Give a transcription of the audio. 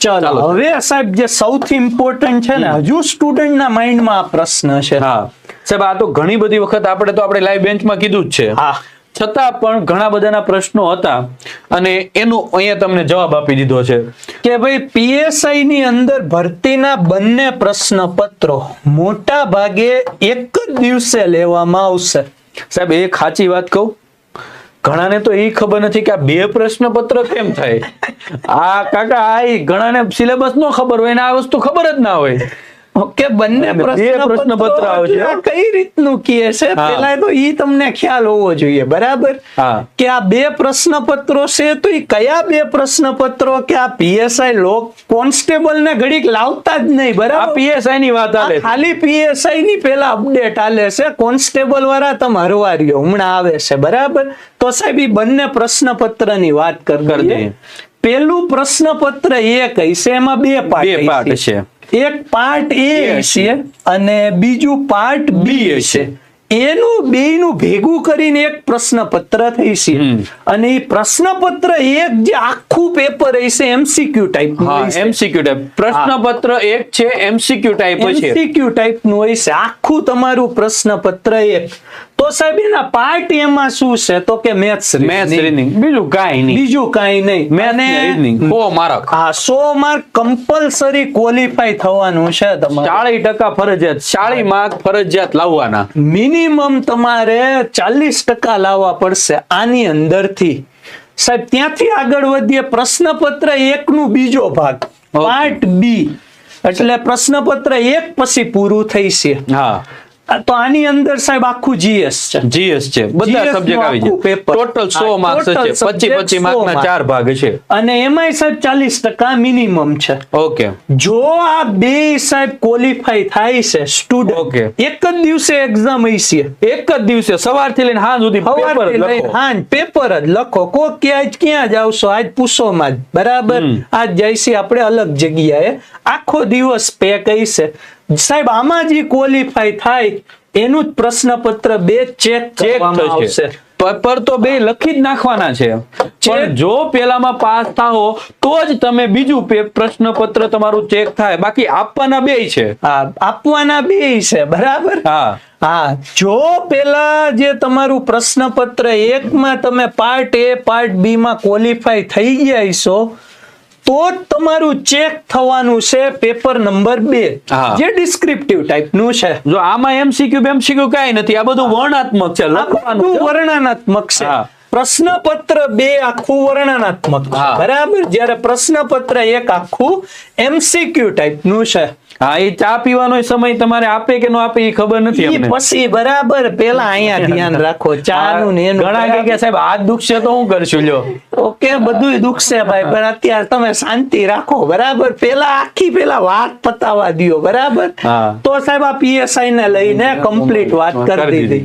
ચાલો. હવે સાહેબ જે સૌથી ઇમ્પોર્ટન્ટ છે ને હજુ સ્ટુડન્ટના માઇન્ડમાં આ પ્રશ્ન છે. હા. સાહેબ આ તો ઘણી બધી વખત આપણે તો આપણે લાઈવ બેન્ચમાં કીધું જ છે. હા. છતાં પણ ઘણા બધાના પ્રશ્નો હતા અને એનો અહીંયા તમને જવાબ આપી દીધો છે. કે ભાઈ પીએસઆઈ ની અંદર ભરતીના બંને પ્રશ્નપત્રો મોટા ભાગે એક જ દિવસે લેવામાં આવશે. સાહેબ એક સાચી વાત કહું? ઘણાને તો એ ખબર નથી કે આ બે પ્રશ્નપત્ર કેમ થાય? આ કાકા, આ ઘણાને સિલેબસ નો ખબર હોય ને આ વસ્તુ ખબર જ ના હોય. ઓકે બંને પ્રશ્નપત્રો આવે છે. કઈ રીતનું કહે છે. પેલા તો ઈ તમને ખ્યાલ હોવો જોઈએ બરાબર? કે આ બે પ્રશ્નપત્રો છે તો ઈ કયા બે પ્રશ્નપત્રો? કે આ પીએસઆઈ લોક કોન્સ્ટેબલ ને ઘડીક લાવતા જ નહીં બરાબર? પીએસઆઈ ની વાત આલે ખાલી પીએસઆઈ ની પેલા અપડેટ આલે છે કોન્સ્ટેબલ વાળા તમે હરવા રહ્યો હમણાં આવે છે બરાબર? તો સાહેબ ઈ બંને પ્રશ્નપત્રની વાત કર દઈએ. પેલું પ્રશ્નપત્ર એક હશે એમાં બે પાર્ટ છે. એક પાર્ટ એ હશે. અને બીજું પાર્ટ બી હશે. છે એનું બેયનું ભેગું કરીને એક પ્રશ્નપત્ર થઈ છે અને એ પ્રશ્નપત્ર એક જે આખું પેપર હશે એમસીક્યુ ટાઈપ એમસીક્યુ ટાઈપ પ્રશ્નપત્ર એક છે એમસીક્યુ ટાઈપ એમસીક્યુ ટાઈપનું હોય છે આખું તમારું પ્રશ્નપત્ર એક. તો સાહેબ એના પાર્ટ એમાં શું છે? તો કે મેથ્સ મેથ્સ રીડિંગ બીજું કાંઈ નહીં. બીજું કાંઈ નહીં. મેને રીડિંગ મારક આ સો માર્ક કમ્પલસરી ક્વોલિફાય થવાનું છે તમારે. ચાળી ટકા ફરજિયાત ચાળી માર્ક ફરજિયાત લાવવાના. મિનિમમ તમારે ચાલીસ ટકા લાવવા પડશે આની અંદરથી. સાહેબ ત્યાંથી આગળ વધીએ પ્રશ્નપત્ર એક નું બીજો ભાગ. પાર્ટ બી એટલે પ્રશ્નપત્ર એક પછી પૂરું થઈ છે. હા. તો આની અંદર સાહેબ આખું જીએસ છે. જીએસ છે. બધા સબ્જેક્ટ આવી જાય પેપર ટોટલ 100 માર્ક્સ છે. પચી subject પચી 100 માર્ક ના mark. ચાર ભાગ છે. અને એમાંય સાહેબ ચાલીસ ટકા મિનિમમ છે. ઓકે. જો આ બે સાહેબ ક્વોલિફાય થાય છે સ્ટુડન્ટ ઓકે. એક જ દિવસે એક્ઝામ હશે એક જ દિવસે સવારથી લઈને સાંજ સુધી પેપર જ લખો. હાં પેપર જ લખો. કો કે આજ ક્યાં જાવશો આજ પૂછોમાં જ બરાબર. આજ જઈશી આપણે અલગ જગ્યાએ આખો દિવસ પે કહીશે સાહેબ આમાં જે ક્વોલિફાય થાય એનું જ પ્રશ્નપત્ર બે ચેક ચેક થશે. પેપર તો બે લખી જ નાખવાના છે. પણ જો પેલામાં પાસ થાઓ તો જ તમે બીજું પ્રશ્નપત્ર તમારું ચેક થાય. બાકી આપવાના બે છે. હા આપવાના બે છે બરાબર? હા. હા જો પેલા જે તમારું પ્રશ્નપત્ર એકમાં તમે પાર્ટ એ પાર્ટ બી માં ક્વોલિફાય થઈ ગયા છો તો જ તમારું ચેક થવાનું છે પેપર નંબર બે. જે ડિસ્ક્રિપ્ટિવ ટાઈપનું છે. જો આમાં એમસીક્યુ બેમસીક્યુ કાંઈ નથી આ બધું વર્ણાત્મક છે લખવાનું વર્ણનાત્મક છે. પ્રશ્નપત્ર બે આખું વર્ણનાત્મક. બરાબર? જયારે પ્રશ્નપત્ર એક આખું એમસીક્યુ ટાઈપનું છે. હા એ ચા પીવાનો સમય તમારે આપે કે ન આપે એ ખબર નથી અમને. પછી બરાબર પેલા અહીંયા ધ્યાન રાખો ચાનું ને ઘણા કે સાહેબ હાથ દુખશે તો હું કરશું લ્યો. ઓકે બધું દુખશે ભાઈ પણ અત્યારે તમે શાંતિ રાખો બરાબર? પેલા આખી પેલા વાત પતાવા દો બરાબર? તો સાહેબ આ પીએસઆઈ ને લઈને કમ્પ્લીટ વાત કરી દીધી.